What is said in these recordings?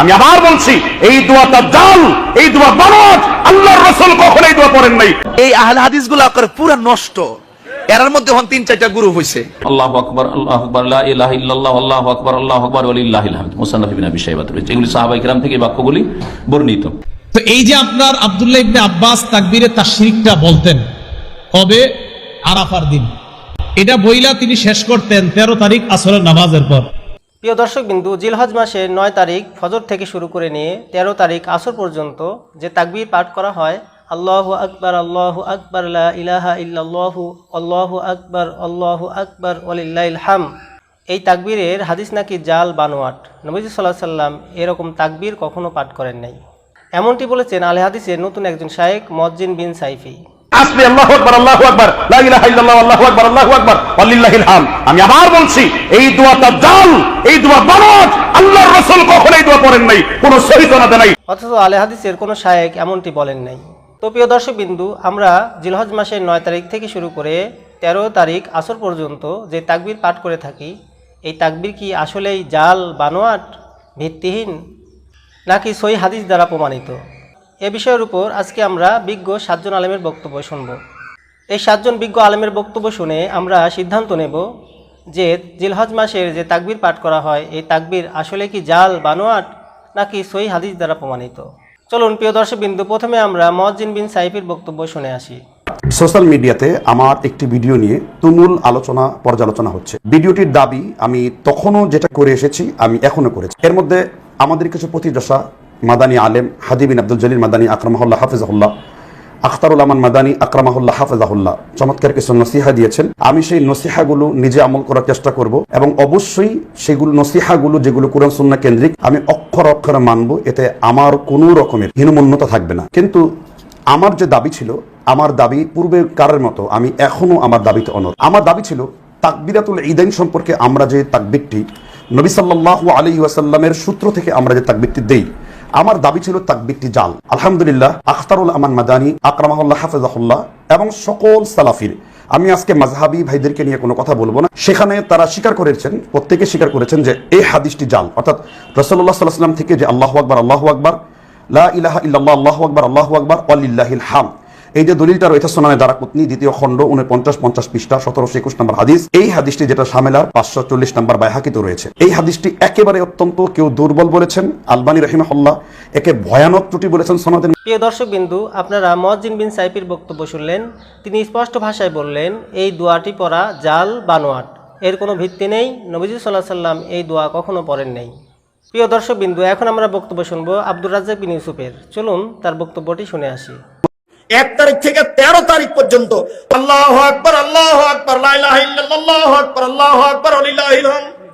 আমি আবার বলছি এই দোয়াটা জাল এই দোয়া বানাত আল্লাহর রাসূল কখনো এই দোয়া পড়েন নাই। এই আহলে হাদিসগুলা পুরা নষ্ট। এরার মধ্যে হন তিন চারটা গ্রুপ হয়েছে আল্লাহু আকবার আল্লাহু আকবার লা ইলাহা ইল্লাল্লাহ আল্লাহু আকবার আল্লাহু আকবার ওয়ালিল্লাহিল হামদ। মুসান্নাফ ইবনে আবি রয়েছে। এগুলি কিরাম থেকে বাক্যগুলি বর্ণিত। তো এই যে আপনার আব্দুল্লাহ ইবনে আব্বাস তাকবীরে তাশরিকটা বলতেন কবে? আরাফার দিন। এটা বইলা তিনি শেষ করতেন তেরো তারিখ আসরের নামাজের পর। প্রিয় দর্শক বিন্দু, জিলহজ মাসের নয় তারিখ ফজর থেকে শুরু করে নিয়ে তেরো তারিখ আসর পর্যন্ত যে তাকবির পাঠ করা হয়, আল্লাহ আকবর, আল্লাহ আকবার ইলাহা ইল্লাল্লাহু, আল্লাহু আকবার আল্লাহু আকবার হাম এই তাকবীরের হাদিস নাকি জাল বানোয়াট। নবীজি সাল্লাহ সাল্লাম এরকম তাকবীর কখনো পাঠ করেন নাই। এমনটি বলেছেন আলে হাদিসের নতুন একজন শায়েক মজ্জিন বিন সাইফি। আল্লাহু আল্লাহু হাম আমি আবার বলছি, এই দোয়াটা জাল এই দোয়া কখনো এই দোয়া পড়েন নাই, কোন সনদে নাই। অথচ আলে হাদিসের কোনো এমনটি বলেন নাই। তো প্রিয় দর্শক বিন্দু আমরা জিলহজ মাসের তারিখ থেকে শুরু করে তেরো তারিখ আসর পর্যন্ত যে তাকবির পাঠ করে থাকি, এই তাকবির কি আসলেই জাল, বানোয়াট, ভিত্তিহীন, নাকি সই হাদিস দ্বারা প্রমাণিত? এ বিষয়ের উপর আজকে আমরা বিজ্ঞ সাতজন আলেমের বক্তব্য শুনব। এই সাতজন বিজ্ঞ আলেমের বক্তব্য শুনে আমরা সিদ্ধান্ত নেব যে জিলহজ মাসের যে তাকবির পাঠ করা হয়, এই তাকবির আসলে কি জাল, বানোয়াট, নাকি সই হাদিস দ্বারা প্রমাণিত? চলুন, প্রিয় দর্শক বিন্দু প্রথমে আমরা মজ্জিন বিন সাইফির বক্তব্য শুনে আসি। সোশ্যাল মিডিয়াতে আমার একটি ভিডিও নিয়ে তুমুল আলোচনা, পর্যালোচনা হচ্ছে। ভিডিওটির দাবি, আমি তখনও যেটা করে এসেছি, আমি এখনও করেছি। এর মধ্যে আমাদের কিছু প্রতিদশা মাদানী আলেম হাদিবিন আব্দুল জলিল মাদানী আকরামাহুল্লাহ, হাফিজাহুল্লাহ। আখতারুল আমান মাদানী আকরামাহুল্লাহ, হাফেজাহুল্লাহ। চমৎকার কিছু নসিহা দিয়েছেন। আমি সেই নসিহাগুলো নিজে আমল করার চেষ্টা করব এবং অবশ্যই সেগুলো নসিহাগুলো যেগুলো কোরআন সুন্না কেন্দ্রিক, আমি অক্ষর অক্ষরে মানব, এতে আমার কোনো রকমের হীনমন্যতা থাকবে না। কিন্তু আমার যে দাবি ছিল, আমার দাবি পূর্বের কারের মতো, আমি এখনও আমার দাবিতে অনর আমার দাবি ছিল, তাকবিরাতুল ঈদাইন সম্পর্কে আমরা যে তাকবিরটি নবী সাল্লাল্লাহু আলাইহি ওয়াসাল্লামের সূত্র থেকে আমরা যে তাকবিরটি দেই আমার দাবি ছিল তাকবিরটি জাল। আলহামদুলিল্লাহ, আখতারুল আমান মাদানি, আকরামাহুল্লাহ, হাফেজাহুল্লাহ এবং সকল সালাফির। আমি আজকে মাঝহাবি ভাইদেরকে নিয়ে কোনো কথা বলব না। সেখানে তারা স্বীকার করেছেন, প্রত্যেকে স্বীকার করেছেন যে এই হাদিসটি জাল। অর্থাৎ রসল্লাহ সাল্লাহ সাল্লাম থেকে যে আল্লাহ আকবর আল্লাহ আকবর, লা ইলাহা ইল্লাল্লাহ, আল্লাহ আকবার আল্লাহ আকবার অলিল্লাহিল হাম এই যে দলিলটা রয়েছে সোনামে দ্বারা পত্নী দ্বিতীয় খণ্ড উনপঞ্চাশ পঞ্চাশ পৃষ্ঠা, সতেরোশো একুশ নম্বর হাদিস, এই হাদিসটি যেটা সামেলার পাঁচশো চল্লিশ নম্বর বাইহাকিতে রয়েছে। এই হাদিসটি একেবারে অত্যন্ত কেউ দুর্বল বলেছেন, আলবানী রহিমাহুল্লাহ, একে ভয়ানক ত্রুটি বলেছেন সনাদের প্রিয় দর্শক বিন্দু, আপনারা মজ্জিন বিন সাইফির বক্তব্য শুনলেন, তিনি স্পষ্ট ভাষায় বললেন, এই দোয়াটি পড়া জাল, বানোয়াট, এর কোনো ভিত্তি নেই, নবীজি সাল্লাহ সাল্লাম এই দোয়া কখনো পড়েন নেই। প্রিয় দর্শক বিন্দু, এখন আমরা বক্তব্য শুনব আব্দুর রাজ্জাক বিন ইউসুফের। চলুন তার বক্তব্যটি শুনে আসি। এক তারিখ থেকে তেরো তারিখ পর্যন্ত। আল্লাহ আকবর আল্লাহ আকবর আল্লাহ আকবর আল্লাহ আকবর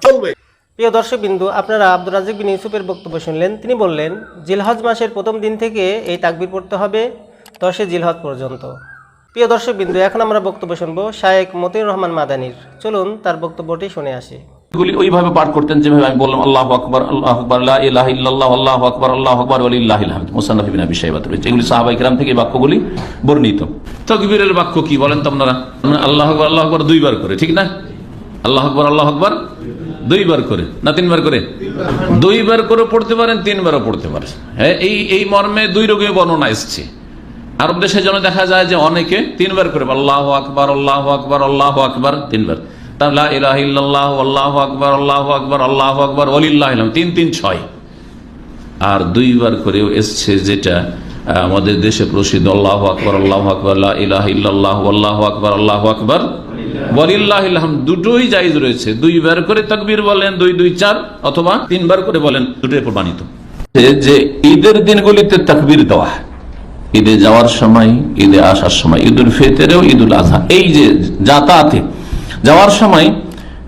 চলবে। প্রিয় দর্শক বিন্দু, আপনারা আব্দুর রাজিক বিন ইউসুফের বক্তব্য শুনলেন। তিনি বললেন, জিলহজ মাসের প্রথম দিন থেকে এই তাকবির পড়তে হবে দশে জিলহজ পর্যন্ত। প্রিয় দর্শক বিন্দু, এখন আমরা বক্তব্য শুনব শায়েক মতিউর রহমান মাদানির। চলুন তার বক্তব্যটি শুনে আসি। এগুলি ওইভাবে পাঠ করতেন যেভাবে আমি বললাম, আল্লাহু আকবার আল্লাহু আকবার, লা ইলাহা ইল্লাল্লাহ, আল্লাহু আকবার আল্লাহু আকবার, ওয়ালিল্লাহিল হামদ। মুসান্নাফ ইবনে আবি শাইবাহ রয়েছে। এগুলি কিরাম থেকে বাক্যগুলি বর্ণিত। তাকবীরের বাক্য কি বলেন তো আপনারা? আল্লাহু আকবার আল্লাহু আকবার দুইবার করে, ঠিক না? আল্লাহু আকবার আল্লাহু আকবার দুইবার করে, না তিনবার করে? দুইবার করে পড়তে পারেন, তিনবারও পড়তে পারেন। হ্যাঁ এই এই মর্মে দুই রোগে বর্ণনা এসছে। আরব দেশের জন্য দেখা যায় যে অনেকে তিনবার করে, আল্লাহ আকবার আল্লাহ আকবার আল্লাহ আকবার তিনবার। তাহলে ইলাহ আল্লাহ আকবার আল্লাহ আকবার আল্লাহ আকবার, ওলিল্লাহ তিন তিন, ছয়। আর দুইবার করেও এসছে যেটা আমাদের দেশে প্রসিদ্ধ, আল্লাহ আকবর আল্লাহ আকবর ইলাহা আল্লাহ আকবর আল্লাহ আকবর ওয়ালিল্লাহ দুটোই জায়েজ রয়েছে। দুইবার করে তাকবীর বলেন, দুই দুই, চার, অথবা তিনবার করে বলেন, দুটোই প্রমাণিত। যে ঈদের দিনগুলিতে তাকবীর দেওয়া ঈদে যাওয়ার সময়, ঈদে আসার সময়, ঈদুল ফিতরেও ঈদ আজহা এই যে যাতায়াতে যাওয়ার সময়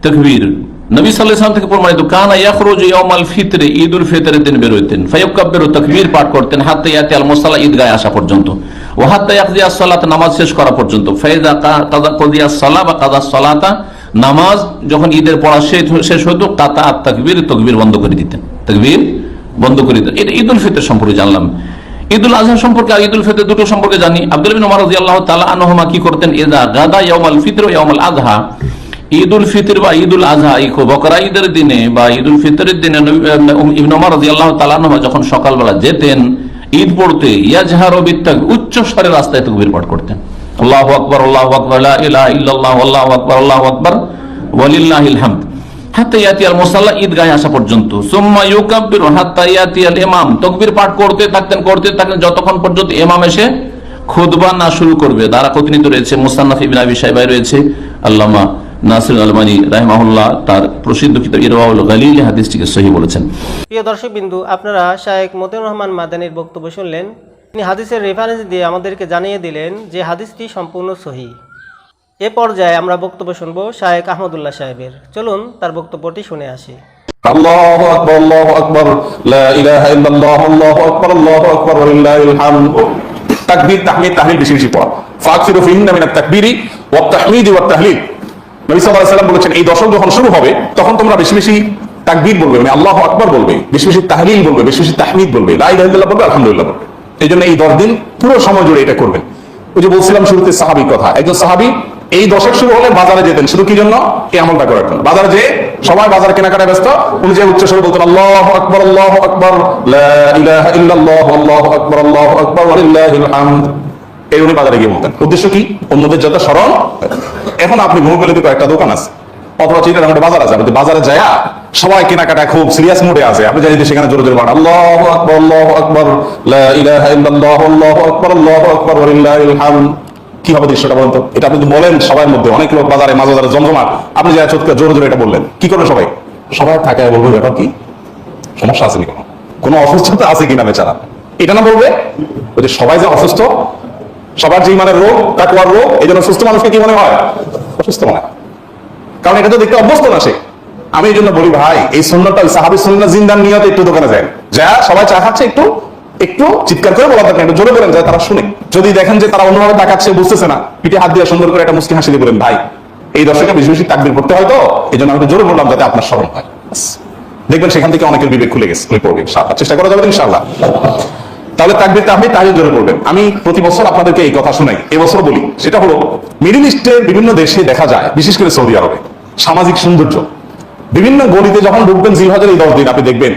তকবীর। নবী সাল্লাল্লাহু থেকে প্রমাণিত, কানা ইয়াখরুজু ইয়াউমাল ফিতরে ঈদ উল ফিতরের দিন বের হইতেন ফায়াক্কাবিরু তাকবীর পাঠ করতেন হাত্তা ইয়াতি আল মুসাল্লা ঈদগাহে আসা পর্যন্ত। ও হাত্তা ইয়াকদি as-সালাত নামাজ শেষ করা পর্যন্ত। ফাইদা কাদা, কদিয়া সালাহ বা কাদা সালাতা, নামাজ যখন ঈদের পড়া শেষ হতো কাতা, তাকবীর তাকবীর বন্ধ করে দিতেন। তাকবীর বন্ধ করে দিতেন। এটা ঈদ উল ফিতর সম্পর্কে জানলাম। ঈদুল আজহা সম্পর্কে আর ঈদুল ফিতর দুটো সম্পর্কে জানি। আব্দুল বিন ওমর রাদিয়াল্লাহু তাআলা আনহুমা কি করতেন? ইদা গাদা ইয়াউমাল ফিতর ইয়াউমাল আযহা। ঈদ উল ফিতর বা ঈদ উল আজহা এই বকরা ঈদের দিনে বা ঈদ উল ফিতরের দিনে ইবনে ওমর রাদিয়াল্লাহু তাআলা আনহু যখন সকালবেলা যেতেন, ঈদ পড়তে ইয়াজহারু বিত্তাক উচ্চ স্বরে রাস্তায় তাকবীর পাঠ করতেন। আল্লাহু আকবার আল্লাহু আকবার, লা ইলাহা ইল্লাল্লাহ, আল্লাহু আকবার আল্লাহু আকবার, ওয়ালিল্লাহিল হামদ। প্রিয় বিন্দু আপনারা রহমান মাদানির বক্তব্য শুনলেন। তিনি হাদিসের রেফারেন্স দিয়ে আমাদেরকে জানিয়ে দিলেন যে হাদিসটি সম্পূর্ণ সহি। এ পর্যায়ে আমরা বক্তব্য শুনব শায়েক আহমদুল্লাহ সাহেবের। চলুন তার বক্তব্যটি শুনে আসি। পড়া। ফাকসিরু ফিহিন্না মিনাত তাকবীরি ওয়াত তাহমিদি ওয়াত তাহলিল। নবী সাল্লাল্লাহু আলাইহি সাল্লাম বলেছেন, এই দশক যখন শুরু হবে, তখন তোমরা বেশি বেশি বলবে মানে আল্লাহু আকবার বলবে, বেশি বেশি বলবে, বেশি বেশি তাহমিদ আলহামদুলিল্লাহ এই জন্য এই দশ দিন পুরো সময় জুড়ে এটা করবেন। ওই যে বলছিলাম শুরুতে সাহাবি কথা, একজন সাহাবি এই দশক শুরু হলে বাজারে যেতেন। শুধু কি জন্য? এই আমলটা করার জন্য। বাজারে যে সবাই বাজার কেনাকাটায় ব্যস্ত। উনি যে উচ্চ স্বরে বলতেন, আল্লাহ আকবর আল্লাহ আকবর আল্লাহু আকবর আল্লাহু আকবর এই উনি বাজারে গিয়ে বলতেন। উদ্দেশ্য কি? অন্যদের যাতে স্মরণ। এখন আপনি মোবাইলে কয়েকটা দোকান আছে, অথবা চিন্তা একটা বাজার আছে। আপনি বাজারে যায় সবাই কেনাকাটা খুব সিরিয়াস মোডে আছে, আপনি জানেন যে সেখানে জোরে জোরে বাড়ান, আল্লাহু আকবর আল্লাহু আকবর, লা ইলাহা ইল্লাল্লাহ আকবর আকবর কি হবে দৃশ্যটা বলেন তো? এটা আপনি বলেন, সবার মধ্যে অনেক লোক বাজারে মাঝে বাজারে জমজমাট, আপনি যা চোখকে জোরে জোরে এটা বললেন, কি করবে সবাই? সবাই থাকায় বলবে, ব্যাপার কি? সমস্যা আছে কোনো? কোনো অসুস্থতা আছে কিনা বেচারা? এটা না বলবে? ওই যে সবাই যে অসুস্থ, সবার যে মানে রোগ তাকুয়ার রোগ, এই জন্য সুস্থ মানুষকে কি মনে হয়? অসুস্থ মনে হয়। কারণ এটা তো দেখতে অভ্যস্ত না সে। আমি এই জন্য বলি, ভাই, এই সুন্নতটা, সাহাবি সুন্নাহ জিন্দান নিয়তে একটু দোকানে যায়। যা, সবাই চা খাচ্ছে একটু একটু চিৎকার করে বলা দরকার জোরে বলেন যায় তারা শুনে। যদি দেখেন যে তারা অন্যভাবে তাকাচ্ছে, বুঝতেছে না, পিঠে হাত দিয়ে সুন্দর করে একটা মুসকি হাসি দিয়ে বলেন, ভাই, এই দর্শকে বেশি বেশি তাকবির করতে হয় তো? এই জন্য আমি জোরে বললাম যাতে আপনার স্মরণ হয়। দেখবেন সেখান থেকে অনেকের বিবেক খুলে গেছে উনি পড়বে, ইনশাআল্লাহ। চেষ্টা করা যাবে ইনশাআল্লাহ। তাহলে তাকবির আপনি তাহলে জোরে বলবেন আমি প্রতি বছর আপনাদেরকে এই কথা শোনাই এবছর বলি। সেটা হলো, মিডিল ইস্টের বিভিন্ন দেশে দেখা যায়, বিশেষ করে সৌদি আরবে, সামাজিক সৌন্দর্য। বিভিন্ন গলিতে যখন ঢুকবেন, জিলহজের এই দশ দিন আপনি দেখবেন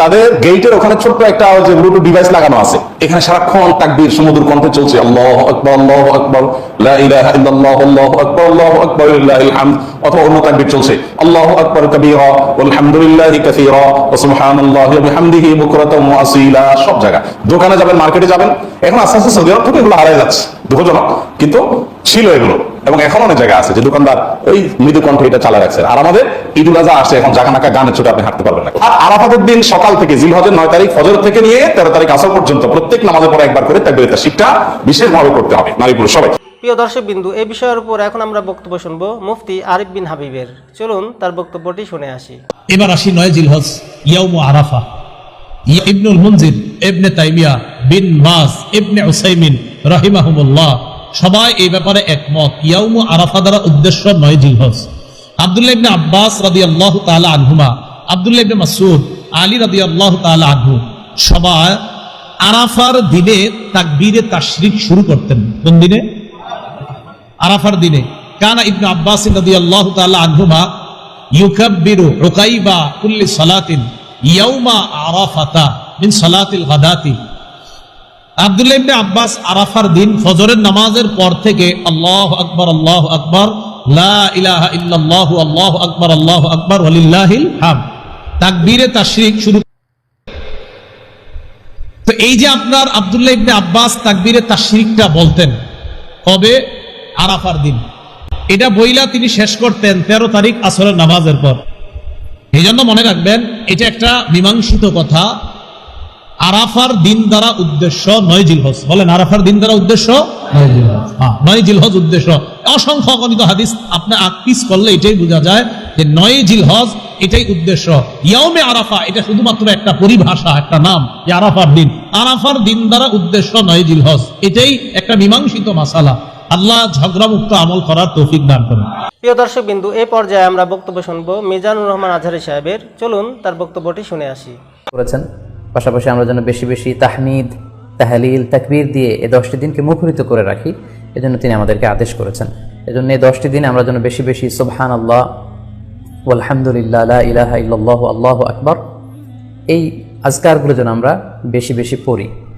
তাদের গেটের ওখানে ছোট্ট একটা ব্লুটুথ ডিভাইস লাগানো আছে। এখানে সারাক্ষণ তাকবির সমুদ্র কণ্ঠে চলছে। আল্লাহ আকবর আল্লাহ আকবর। কিন্তু ছিল এগুলো। এবং এখন অনেক জায়গা আছে যে দোকানদার ওই মৃদু কণ্ঠে এটা চালা রাখছে। আর আমাদের ঈদুল আজহা আসছে এখন জাকানাকা গানের ছোট আপনি হাঁটতে পারবেন না। আর আরাফাতের দিন সকাল থেকে জিল জিলহজের নয় তারিখ ফজর থেকে নিয়ে তেরো তারিখ আসর পর্যন্ত প্রত্যেক নামাজের পরে একবার করে তাকবীর শিক্ষা বিশেষভাবে করতে হবে। নারী পুরুষ সবাই। প্রিয় দর্শক বিন্দু এই বিষয়ের উপর এখন আমরা বক্তব্য শুনব মুফতি আরিফ বিন হাবিবের। চলুন তার বক্তব্যটি শুনে আসি। এবার আসি নয় জিলহজ, ইয়াউম আরাফা। ইবনুল মুনজির, ইবনে তাইমিয়া বিন মাস, ইবনে উসাইমিন রাহিমাহুমুল্লাহ সবাই এই ব্যাপারে একমত। ইয়াউম আরাফা দ্বারা উদ্দেশ্য নয় জিলহজ। আব্দুল্লাহ ইবনে আব্বাস রাদিয়াল্লাহু তাআলা আনহুমা, আব্দুল্লাহ ইবনে মাসউদ, আলী রাদিয়াল্লাহু তাআলা আনহু সবাই আরাফার দিনে তাকবীরে তাশরিক শুরু করতেন। কোন দিনে? আরাফার দিনে কানা ইবনে আব্বাস রাদিয়াল্লাহু তাআলা আনহুমা ইউকাব্বিরু উকাইবা কুল্লি সালাতিন ইয়াউমা আরাফাতা মিন সালাতিল গাদাতি। আব্দুল্লাহ ইবনে আব্বাস আরাফার দিন ফজরের নামাজের পর থেকে আল্লাহু আকবার আল্লাহু আকবার, লা ইলাহা ইল্লাল্লাহু, আল্লাহু আকবার আল্লাহু আকবার, ওয়ালিল্লাহিল হামদ। তাকবীরে তাশরিক শুরু। তো এই যে আপনার আব্দুল্লাহ ইবনে আব্বাস তাকবীরে তাশরিকটা বলতেন, কবে? আরাফার দিন। এটা বইলা তিনি শেষ করতেন তেরো তারিখ আসরের নামাজের পর। এই জন্য মনে রাখবেন এটা একটা মীমাংসিত কথা। আরাফার দিন দ্বারা উদ্দেশ্য নয় জিলহজ। বলেন আরাফার দিন দ্বারা উদ্দেশ্য হ্যাঁ, নয় জিলহজ উদ্দেশ্য। অসংখ্য অগণিত হাদিস আপনি আকপিস করলে এটাই বোঝা যায় যে নয় জিলহজ এটাই উদ্দেশ্য। ইয়াউমে আরাফা এটা শুধুমাত্র একটা পরিভাষা একটা নাম যে আরাফার দিন। আরাফার দিন দ্বারা উদ্দেশ্য নয় জিলহজ। এটাই একটা মীমাংসিত মাসালা। আল্লাহ ঝগড়ামুক্ত আমল করার তৌফিক দান করেন। প্রিয় দর্শক বিন্দু এই পর্যায়ে আমরা বক্তব্য শুনব মিজানুর রহমান আজহারি সাহেবের। চলুন তার বক্তব্যটি শুনে আসি। করেছেন। পাশাপাশি আমরা যেন বেশি বেশি তাহমিদ তাহলিল তাকবীর দিয়ে এই দশটি দিনকে মুখরিত করে রাখি এজন্য তিনি আমাদেরকে আদেশ করেছেন। এজন্য এই দশটি দিন আমরা যেন বেশি বেশি সুবহান আল্লাহ আলহামদুলিল্লাহ লা ইলাহা ইল্লাল্লাহু আল্লাহু আকবার এই আজকারগুলো যেন আমরা বেশি বেশি পড়ি।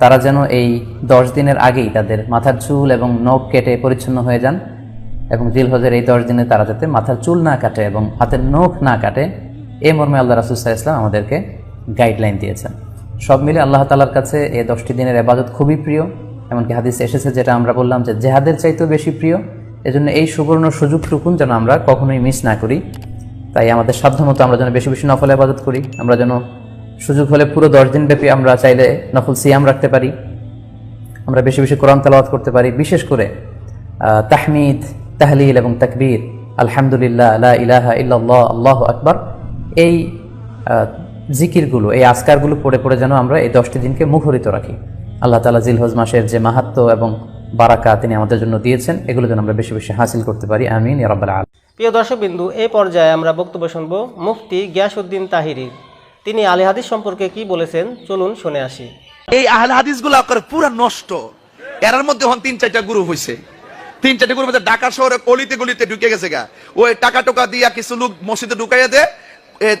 তারা যেন এই দশ দিনের আগেই তাদের মাথার চুল এবং নখ কেটে পরিচ্ছন্ন হয়ে যান এবং জিলহজের এই দশ দিনে তারা যাতে মাথার চুল না কাটে এবং হাতের নখ না কাটে, এ মর্মে আল্লাহ রাসুসাহ ইসলাম আমাদেরকে গাইডলাইন দিয়েছেন। সব মিলে আল্লাহ তালার কাছে এই দশটি দিনের আবাদত খুবই প্রিয়। এমনকি হাদিস এসেছে যেটা আমরা বললাম যে জেহাদের চাইতেও বেশি প্রিয়। এজন্য এই সুবর্ণ সুযোগটুকুন যেন আমরা কখনোই মিস না করি। তাই আমাদের সাধ্যমতো আমরা যেন বেশি বেশি নফল আবাদত করি। আমরা যেন সুযোগ হলে পুরো দশ দিন ব্যাপী আমরা চাইলে নফল সিয়াম রাখতে পারি। আমরা বেশি বেশি কোরআন তালাওয়াত করতে পারি, বিশেষ করে তাহমিদ, তাহলিল এবং তাকবীর, আলহামদুলিল্লাহ, লা ইলাহা ইল্লাল্লাহ, আল্লাহু আকবার, এই জিকিরগুলো, এই আসকারগুলো পড়ে পড়ে যেন আমরা এই দশটি দিনকে মুখরিত রাখি। আল্লাহ তালা জিলহজ মাসের যে মাহাত্ম এবং বারাকা তিনি আমাদের জন্য দিয়েছেন, এগুলো যেন আমরা বেশি বেশি হাসিল করতে পারি। আমিন ইয়ারাব্বাল আল প্রিয় দর্শকবিন্দু এই পর্যায়ে আমরা বক্তব্য শুনব মুফতি গিয়াসউদ্দিন তাহিরির। তিনি আলী হাদিস সম্পর্কে কি বলেছেন? চলুন শুনে আসি। এই আহলে হাদিসগুলো করে পুরা নষ্ট। এরার মধ্যে হন তিন চারটা গ্রুপ হয়েছে তিন চারটা গ্রুপ মধ্যে ঢাকা শহরে গলিতে গলিতে ঢুকে গেছে গা। ওই টাকা টোকা দিয়া কিছু লোক মসজিদে ঢুকাইয়া দে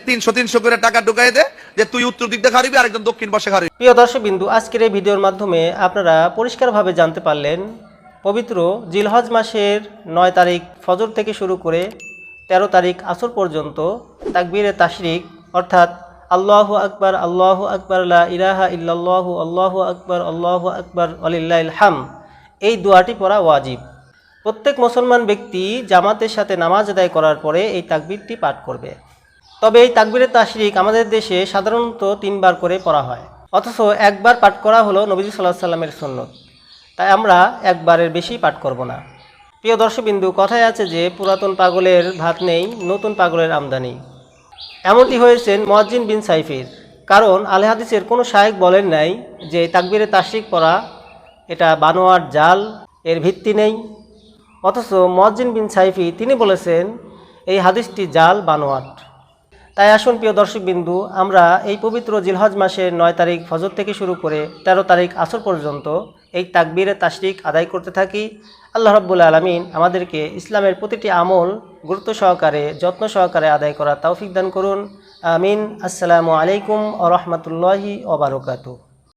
তিনশো তিনশো করে টাকা ঢুকাই দে যে তুই উত্তর দিক দিয়ে হারিবি আরেকজন দক্ষিণ পাশে হারিবি। প্রিয় দর্শকবিন্দু আজকের এই ভিডিওর মাধ্যমে আপনারা পরিষ্কারভাবে জানতে পারলেন পবিত্র জিলহজ মাসের নয় তারিখ ফজর থেকে শুরু করে ১৩ তারিখ আসর পর্যন্ত তাকবীরে তাশরিক অর্থাৎ আল্লাহ আকবর আল্লাহ আকবর ইলাহা ইল্লাল্লাহু, আল্লাহু আকবার আল্লাহু আকবার হাম এই দোয়াটি পড়া ওয়াজিব। প্রত্যেক মুসলমান ব্যক্তি জামাতের সাথে নামাজ আদায় করার পরে এই তাকবীরটি পাঠ করবে। তবে এই তাকবীরের তাশরিক আমাদের দেশে সাধারণত তিনবার করে পড়া হয়। অথচ একবার পাঠ করা হলো নবীজ সাল্লাহ সাল্লামের সন্ন্যত তাই আমরা একবারের বেশি পাঠ করব না। প্রিয় দর্শকবিন্দু, কথায় আছে যে পুরাতন পাগলের ভাত নেই, নতুন পাগলের আমদানি। এমনটি হয়েছেন মজ্জিন বিন সাইফির। কারণ আলে হাদিসের কোনো শায়েক বলেন নাই যে তাকবীরে তাসিক পড়া এটা বানোয়ার জাল, এর ভিত্তি নেই। অথচ মজ্জিন বিন সাইফি তিনি বলেছেন, এই হাদিসটি জাল, বানোয়াট। তাই আসুন প্রিয় দর্শকবিন্দু, আমরা এই পবিত্র জিলহজ মাসের নয় তারিখ ফজর থেকে শুরু করে ১৩ তারিখ আসর পর্যন্ত এই তাকবীরে তাশরিক আদায় করতে থাকি। আল্লাহ রব্বুল আলমিন আমাদেরকে ইসলামের প্রতিটি আমল গুরুত্ব সহকারে, যত্ন সহকারে আদায় করা তৌফিক দান করুন। আমিন। আসসালামু আলাইকুম ও রহমতুল্লাহি ওবরকাতু